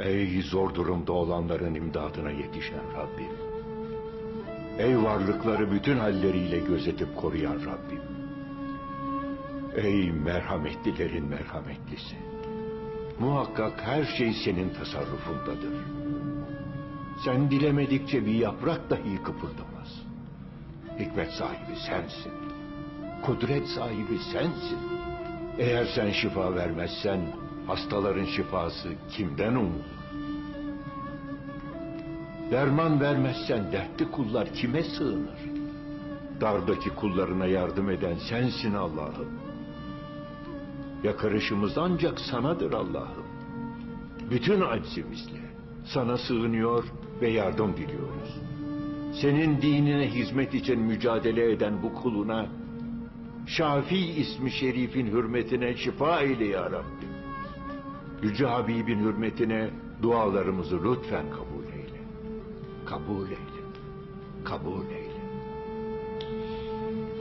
Ey zor durumda olanların imdadına yetişen Rabbim. Ey varlıkları bütün halleriyle gözetip koruyan Rabbim. Ey merhametlilerin merhametlisi. Muhakkak her şey senin tasarrufundadır. Sen dilemedikçe bir yaprak dahi kıpırdamaz. Hikmet sahibi sensin. Kudret sahibi sensin. Eğer sen şifa vermezsen hastaların şifası kimden umulur? Derman vermezsen dertli kullar kime sığınır? Dardaki kullarına yardım eden sensin Allah'ım. Yakarışımız ancak sanadır Allah'ım. Bütün aczimizle sana sığınıyor ve yardım diliyoruz. Senin dinine hizmet için mücadele eden bu kuluna Şafi ismi şerifin hürmetine şifa eyle ya Rabbi. Yüce Habibin hürmetine dualarımızı lütfen kabul eyle. Kabul eyle. Kabul eyle.